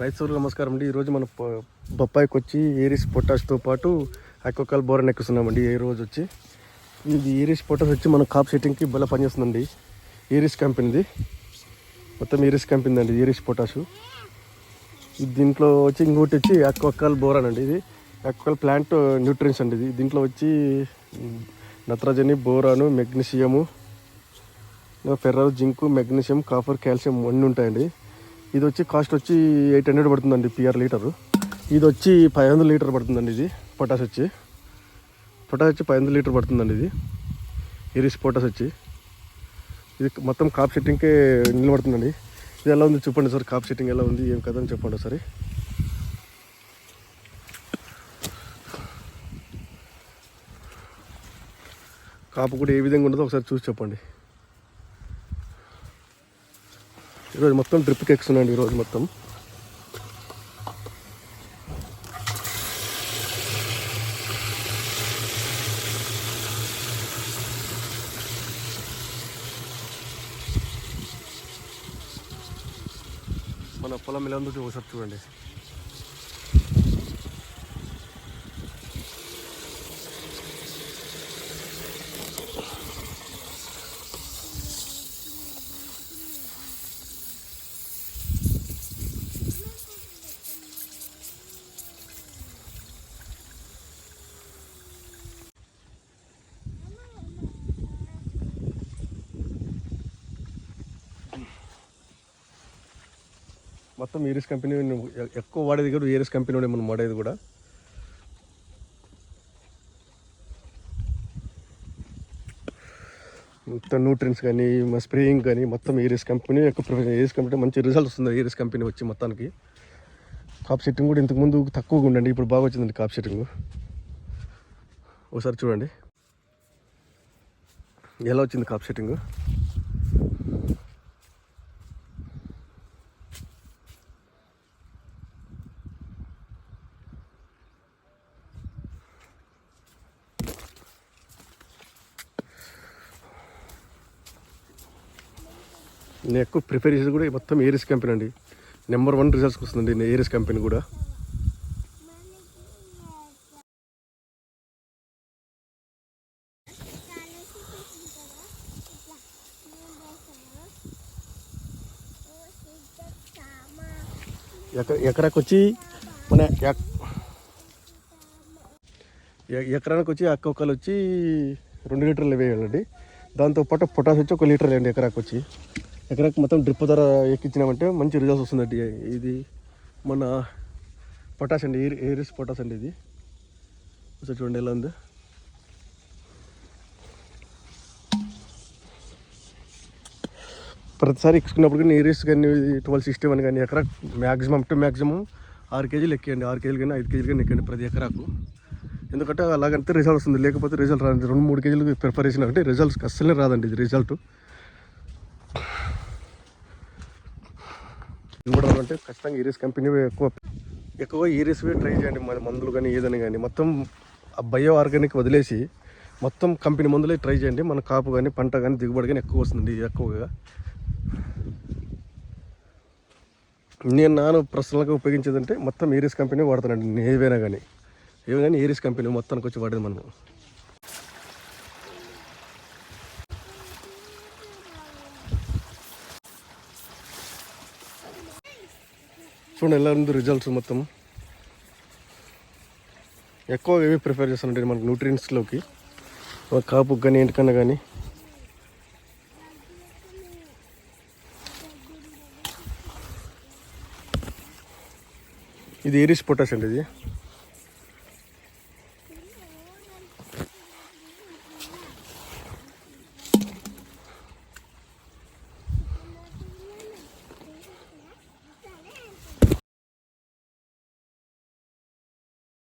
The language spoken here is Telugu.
రైతులకు నమస్కారం అండి. ఈరోజు మన బొప్పాయికి వచ్చి ఏరిస్ పొటాష్తో పాటు అక్వకాల్ బోరన్ ఎక్కుతున్నామండి ఏ రోజు వచ్చి. ఇది ఏరిస్ పొటాష్ వచ్చి మన కాప్ సెట్టింగ్కి బల పనిచేస్తుందండి. ఏరిస్ కంపెనీది మొత్తం ఏరిస్ కంపెనీ అండి ఏరిస్ పొటాషు. దీంట్లో వచ్చి ఇంకోటి వచ్చి అక్వకాల్ బోరాన్ అండి ఇది. అక్వకాల్ ప్లాంట్ న్యూట్రియన్స్ అండి ఇది. దీంట్లో వచ్చి నత్రజని boron magnesium ferrous zinc magnesium copper calcium అన్నీ ఉంటాయండి. ఇది వచ్చి కాస్ట్ వచ్చి ఎయిట్ హండ్రెడ్ పడుతుందండి పిఆర్ లీటరు. ఇది వచ్చి ఫైవ్ హండ్రెడ్ లీటర్ పడుతుందండి ఇది పొటాష్ వచ్చి. పొటాష్ వచ్చి ఫైవ్ హండ్రెడ్ లీటర్ పడుతుందండి ఇది. ఇరిస్ పొటాష్ వచ్చి. ఇది మొత్తం కాప్ సెట్టింగ్కే నిలబడుతుందండి. ఇది ఎలా ఉంది చెప్పండి సార్ కాప్ సెట్టింగ్ ఎలా ఉంది ఏం కదా అని చెప్పండి ఒకసారి. కాపు కూడా ఏ విధంగా ఉండదో ఒకసారి చూసి చెప్పండి. ఈరోజు మొత్తం డ్రిప్ కేక్స్ ఉన్నాయండి ఈరోజు మొత్తం. మన పొలం ఎలా ఉందో ఒకసారి చూడండి. మొత్తం ఏరియస్ కంపెనీ ఎక్కువ వాడేది కూడా ఏరియస్ కంపెనీ మనం వాడేది కూడా. మొత్తం న్యూట్రియన్స్ కానీ స్ప్రేయింగ్ కానీ మొత్తం ఏరియస్ కంపెనీ ఎక్కువ ఏరియస్ కంపెనీ మంచి రిజల్ట్ వస్తుంది ఏరియస్ కంపెనీ వచ్చి మొత్తానికి. కాప్ సెట్టింగ్ కూడా ఇంతకుముందు తక్కువగా ఉండండి ఇప్పుడు బాగా వచ్చిందండి కాప్ సెట్టింగ్ ఒకసారి చూడండి. ఎలా వచ్చింది కాప్ సెట్టింగ్ నేను ఎక్కువ ప్రిఫర్ చేసేది కూడా మొత్తం ఏరియస్ కంపెనీ అండి. నెంబర్ వన్ రిజల్ట్స్కి వస్తుందండి ఏరియస్ కంపెనీ కూడా. ఎకర ఎకరాకి వచ్చి మన ఎక్- ఎ- ఎకరానికి వచ్చి అక్కొక్కలు వచ్చి రెండు లీటర్లు వేయాలండి. దాంతోపాటు పొటాష్ వచ్చి ఒక లీటర్ వేయండి ఎకరాకి వచ్చి ఎకరాకి మొత్తం డ్రిప్ ధర ఎక్కించినామంటే మంచి రిజల్ట్స్ వస్తుందండి. ఇది మన పొటాష్ అండి ఏరి ఏరిస్ పొటాష్ అండి ఇది. ఒకసారి చూడండి ఎలా ఉంది. ప్రతిసారి ఎక్కించుకున్నప్పుడు కానీ ఏరియస్ కానీ ట్వెల్వ్ సిక్స్టీ వన్ కానీ ఎకరా మ్యాక్సిమం టు మ్యాక్సిమం ఆరు కేజీలు ఎక్కేయండి. ఆరు కేజీలు కానీ ఐదు కేజీలు కానీ ఎక్కండి ప్రతి ఎకరాకు. ఎందుకంటే అలాగంటే రిజల్ట్ వస్తుంది. లేకపోతే రిజల్ట్ రాదు రెండు మూడు కేజీలు ప్రిఫర్ అంటే రిజల్ట్స్ అస్సలే రాదండి ఇది రిజల్ట్ చూడాలంటే అంటే ఖచ్చితంగా ఈరియస్ కంపెనీ ఎక్కువ. ఎక్కువ ఈరియస్వే ట్రై చేయండి మన మందులు కానీ ఏదని కానీ. మొత్తం ఆ బయో ఆర్గానిక్ వదిలేసి మొత్తం కంపెనీ మందులే ట్రై చేయండి. మన కాపు కానీ పంట కానీ దిగుబడి కానీ ఎక్కువ వస్తుంది ఎక్కువగా. నేను నాను పర్సనల్గా ఉపయోగించేదంటే మొత్తం ఏరియస్ కంపెనీ వాడతానండి ఏవైనా కానీ. ఏవైనా కానీ ఏరియస్ కంపెనీ మొత్తానికి వచ్చి వాడేది మనము. చూడండి ఎలా ఉంది రిజల్ట్స్ మొత్తం. ఎక్కువ ఏవి ప్రిఫర్ చేస్తానంటే మనకు న్యూట్రియంట్స్లోకి కాపు కానీ ఏంటికన్నా కానీ. ఇది ఏరిస్ పొటాష్ అండి ఇది.